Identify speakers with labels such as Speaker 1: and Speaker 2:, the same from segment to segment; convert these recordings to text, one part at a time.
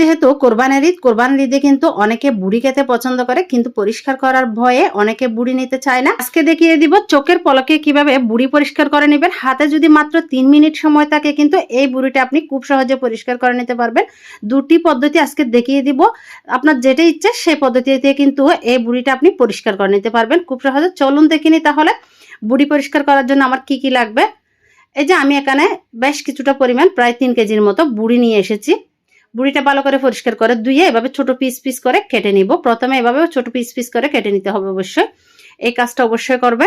Speaker 1: যেহেতু কোরবানের ঈদ, কোরবানের ঈদে কিন্তু অনেকে বুড়ি খেতে পছন্দ করে, কিন্তু পরিষ্কার করার ভয়ে অনেকে বুড়ি নিতে চায় না। আজকে দেখিয়ে দিব চোখের পলকে কীভাবে বুড়ি পরিষ্কার করে নেবেন। হাতে যদি মাত্র তিন মিনিট সময় থাকে কিন্তু এই বুড়িটা আপনি খুব সহজে পরিষ্কার করে নিতে পারবেন। দুটি পদ্ধতি আজকে দেখিয়ে দিব। আপনার যেটা ইচ্ছে সেই পদ্ধতিতে কিন্তু এই বুড়িটা আপনি পরিষ্কার করে নিতে পারবেন। খুব সহজে। চলুন দেখিনি তাহলে বুড়ি পরিষ্কার করার জন্য আমার কি কি লাগবে। এই যে আমি এখানে বেশ কিছুটা পরিমাণ, প্রায় তিন কেজির মতো বুড়ি নিয়ে এসেছি। বুড়িটা ভালো করে পরিষ্কার করে ধুয়ে এভাবে ছোট পিস পিস করে কেটে নিব। প্রথমে এভাবে ছোট পিস পিস করে কেটে নিতে হবে অবশ্যই। এই কাজটা অবশ্যই করবে।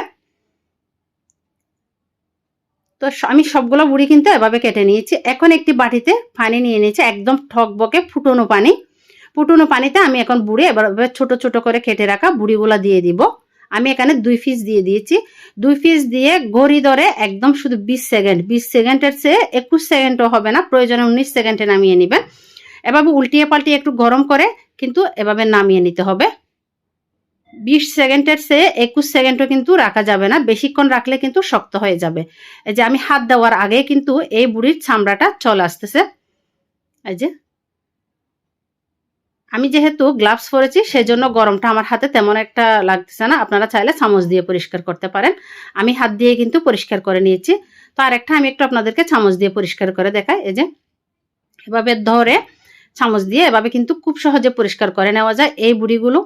Speaker 1: তো আমি সবগুলো বুড়ি কিন্তু এভাবে কেটে নিয়েছি। এখন একটি বাটিতে পানি নিয়ে নিয়েছি, একদম ঠকবকে ফুটনো পানি। ফুটনো পানিতে আমি এখন বুড়ি এবার ছোট ছোট করে কেটে রাখা বুড়িগুলো দিয়ে দিব। আমি এখানে দুই পিস দিয়ে দিয়েছি। দুই পিস দিয়ে ঘড়ি ধরে একদম শুধু বিশ সেকেন্ড বিশ সেকেন্ডের চেয়ে একুশ সেকেন্ডও হবে না, প্রয়োজনে উনিশ সেকেন্ডে নামিয়ে নেবেন। এভাবে উল্টিয়ে পাল্টিয়ে একটু গরম করে কিন্তু এভাবে নামিয়ে নিতে হবে। বিশ সেকেন্ডের চেয়ে একুশ সেকেন্ডও কিন্তু রাখা যাবে না। বেশিক্ষণ রাখলে কিন্তু শক্ত হয়ে যাবে। এই যে আমি হাত দেওয়ার আগে কিন্তু এই বুড়ির চামড়াটা চলে আসতেছে। এই যে আমি যেহেতু গ্লাভস পরেছি, সেজন্য গরমটা আমার হাতে তেমন একটা লাগতেছে না। আপনারা চাইলে চামচ দিয়ে পরিষ্কার করতে পারেন। আমি হাত দিয়ে কিন্তু পরিষ্কার করে নিয়েছি। তো আর একটা আমি একটু আপনাদেরকে চামচ দিয়ে পরিষ্কার করে দেখাই। এই যে এভাবে ধরে চামচ দিয়ে এভাবে কিন্তু খুব সহজে পরিষ্কার করে নেওয়া যায়। এই বুড়িগুলো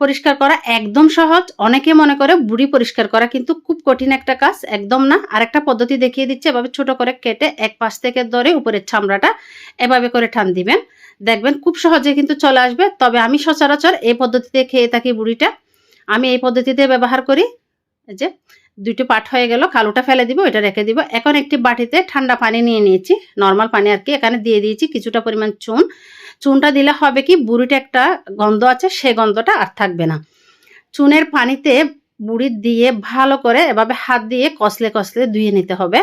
Speaker 1: পরিষ্কার করা একদম সহজ। অনেকে মনে করে বুড়ি পরিষ্কার করা কিন্তু খুব কঠিন একটা কাজ, একদম না। আরেকটা পদ্ধতি দেখিয়ে দিচ্ছে, এভাবে ছোট করে কেটে এক পাশ থেকে ধরে উপরের চামড়াটা এভাবে করে ঠান দিবেন। দেখবেন খুব সহজে কিন্তু চলে আসবে। তবে আমি সচরাচর এই পদ্ধতিতে খেয়ে থাকি বুড়িটা। আমি এই পদ্ধতিতে ব্যবহার করি। যে দুটো পাট হয়ে গেল, কালোটা ফেলে দিব, এটা রেখে দিব। এখন একটি বাটিতে ঠান্ডা পানি নিয়ে নিয়েছি, নর্মাল পানি আর কি। এখানে দিয়ে দিয়েছি কিছুটা পরিমাণ চুন। চুনটা দিলে হবে কি, বুড়িটা একটা গন্ধ আছে, সে গন্ধটা আর থাকবে না। চুনের পানিতে বুড়ি দিয়ে ভালো করে এভাবে হাত দিয়ে কষলে কষলে ধুয়ে নিতে হবে।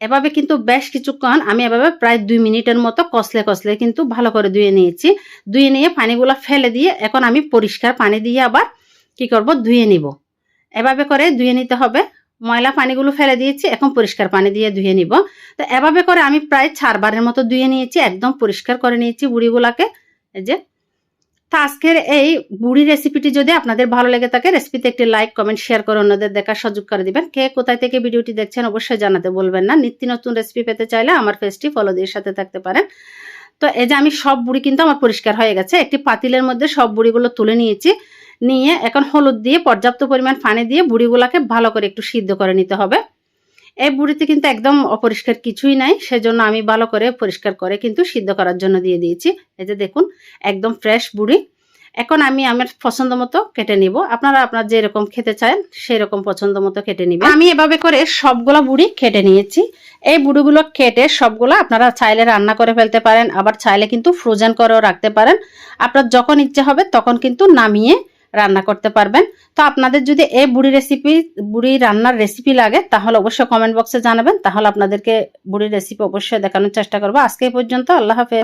Speaker 1: এভাবে কিন্তু বেশ কিছুক্ষণ আমি এভাবে প্রায় দুই মিনিটের মতো কষলে কষলে কিন্তু ভালো করে ধুয়ে নিয়েছি। ধুয়ে নিয়ে পানিগুলো ফেলে দিয়ে এখন আমি পরিষ্কার পানি দিয়ে আবার কি করব, ধুয়ে নিব। এভাবে করে ধুয়ে নিতে হবে। ময়লা পানিগুলো ফেলে দিয়েছি, এখন পরিষ্কার পানি দিয়ে ধুয়ে নিব। তো এভাবে করে আমি প্রায় চারবারের মতো ধুয়ে নিয়েছি, একদম পরিষ্কার করে নিয়েছি বুড়িগুলাকে। এই যে, তা আজকের এই বুড়ি রেসিপিটি যদি আপনাদের ভালো লেগে থাকে রেসিপিতে একটি লাইক কমেন্ট শেয়ার করে অন্যদের দেখার সুযোগ করে দিবেন। কে কোথায় থেকে ভিডিওটি দেখছেন অবশ্যই জানাতে বলবেন না। নিত্য নতুন রেসিপি পেতে চাইলে আমার পেজটি ফলো দিয়ে সাথে থাকতে পারেন। তো এই যে, আমি সব বুড়ি কিন্তু আমার পরিষ্কার হয়ে গেছে। একটি পাতিলের মধ্যে সব বুড়িগুলো তুলে নিয়েছি। নিয়ে এখন হলুদ দিয়ে পর্যাপ্ত পরিমাণ পানি দিয়ে বুড়িগুলোকে ভালো করে একটু সিদ্ধ করে নিতে হবে। এই বুড়িতে কিন্তু একদম অপরিষ্কার কিছুই নাই, সেজন্য আমি ভালো করে পরিষ্কার করে কিন্তু সিদ্ধ করার জন্য দিয়ে দিয়েছি। এই যে দেখুন, একদম ফ্রেশ বুড়ি। এখন আমি আমার পছন্দ মতো কেটে নিব। আপনারা আপনার যেরকম খেতে চান সেই রকম পছন্দ মতো কেটে নিবেন। আমি এভাবে করে সবগুলো বুড়ি কেটে নিয়েছি। এই বুড়িগুলো কেটে সবগুলো আপনারা চাইলে রান্না করে ফেলতে পারেন, আবার চাইলে কিন্তু ফ্রোজেন করেও রাখতে পারেন। আপনার যখন ইচ্ছে হবে তখন কিন্তু নামিয়ে রান্না করতে পারবেন। তো আপনাদের যদি এই বুড়ি রেসিপি বুড়ি রান্নার রেসিপি লাগে, তাহলে অবশ্যই কমেন্ট বক্সে জানাবেন। তাহলে আপনাদেরকে বুড়ি রেসিপি অবশ্যই দেখানোর চেষ্টা করব। আজকে পর্যন্ত, আল্লাহ হাফেজ।